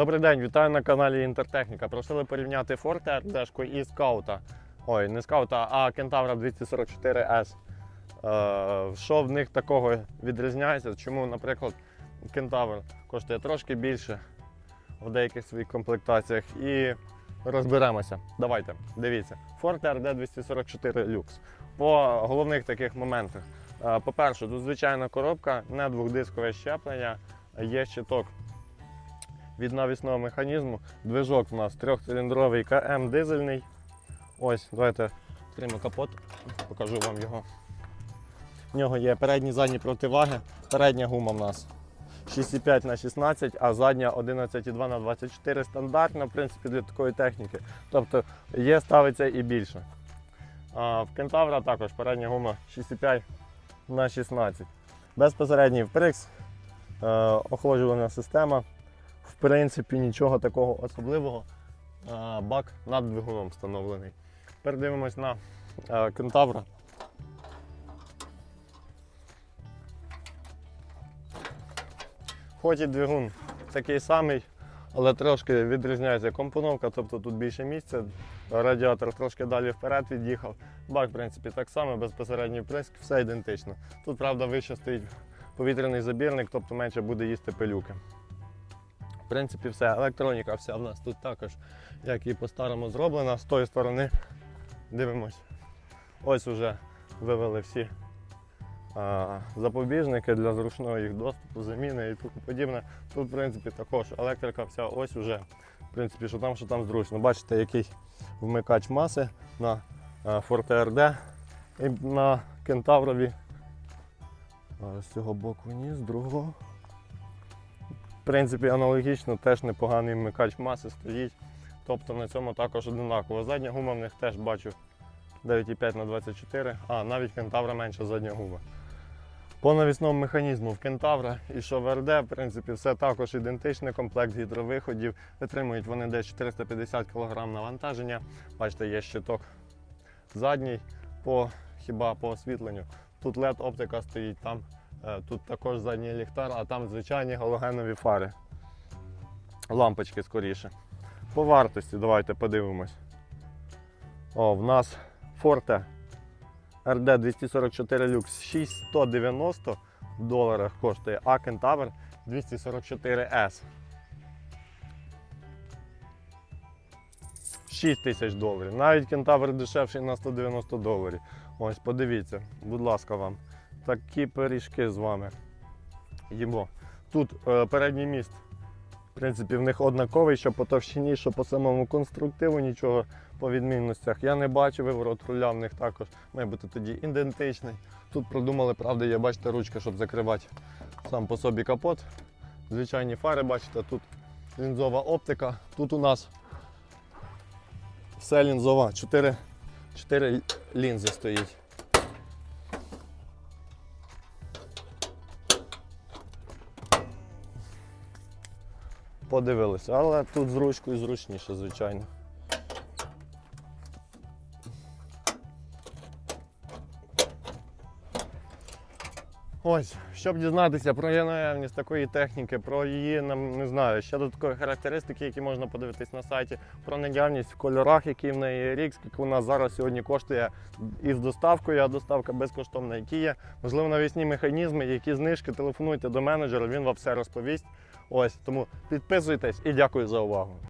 Добрий день, вітаю на каналі Інтертехніка. Просили порівняти Forte RD і скаута. Ой, не скаута, а Кентавра 244S. Е, що в них такого відрізняється? Чому, наприклад, Кентавр коштує трошки більше в деяких своїх комплектаціях і розберемося. Давайте, дивіться. Forte RD 244 Lux. По головних таких моментах. Е, По-перше, тут звичайна коробка, не двохдискове щеплення, є щиток від навісного механізму. Движок у нас трьохциліндровий КМ дизельний. Ось, давайте відкриємо капот, покажу вам його. В нього є передні задні противаги. Передня гума в нас 6,5 на 16, а задня 11,2 на 24 стандартна, в принципі, для такої техніки. Тобто є, ставиться і більше. А в Кентавра також передня гума 6,5 на 16. Безпосередній вприкс, е, охолоджувальна система. Принципі, нічого такого особливого. Бак над двигуном встановлений. Тепер дивимось на е, Кентавра. Хоч і двигун такий самий, але трошки відрізняється компоновка, тобто тут більше місця, радіатор трошки далі вперед від'їхав. Бак, в принципі, так само, безпосередній вприск, все ідентично. Тут, правда, вище стоїть повітряний забірник, тобто менше буде їсти пилюки. В принципі, все. Електроніка вся в нас тут також, як і по-старому зроблена. З тої сторони дивимось. Ось уже вивели всі а, запобіжники для зручного їх доступу, заміни і тому подібне. Тут, в принципі, також електрика вся ось уже. В принципі, що там, що там зручно. Бачите, який вмикач маси на Forte RD і на Кентаврові. З цього боку ні, з другого. В принципі, аналогічно теж непоганий вмикач маси стоїть. Тобто на цьому також одинаково. Задня гума в них теж бачу 9,5 на 24, а навіть кентавра менша задня гума. По навісному механізму в кентавра і що в принципі, все також ідентичний комплект гідровиходів. Витримують вони десь 450 кг навантаження. Бачите, є щиток задній по хіба по освітленню. Тут LED оптика стоїть, там тут також задній ліхтар, а там звичайні галогенові фари. Лампочки скоріше. По вартості давайте подивимось. О, в нас Forte RD 244 Lux 6190 в доларах коштує, а Kentavr 244S. 6 тисяч доларів. Навіть Kentavr дешевший на 190 доларів. Ось, подивіться, будь ласка, вам. Такі пиріжки з вами. Їмо. Тут е, передній міст. В принципі, в них однаковий, що по товщині, що по самому конструктиву, нічого по відмінностях. Я не бачу виворот руля в них також має бути тоді ідентичний. Тут продумали, правда, є, бачите, ручка, щоб закривати сам по собі капот. Звичайні фари, бачите, тут лінзова оптика. Тут у нас все лінзова, 4, 4 лінзи стоїть. Подивилися, але тут з ручкою зручніше, звичайно. Ось, щоб дізнатися про її наявність такої техніки, про її, нам не знаю, ще додаткові характеристики, які можна подивитись на сайті, про наявність в кольорах, які в неї є рік, скільки вона зараз сьогодні коштує із доставкою, а доставка безкоштовна, які є. Можливо, навісні механізми, які знижки, телефонуйте до менеджера, він вам все розповість. Ось тому підписуйтесь і дякую за увагу.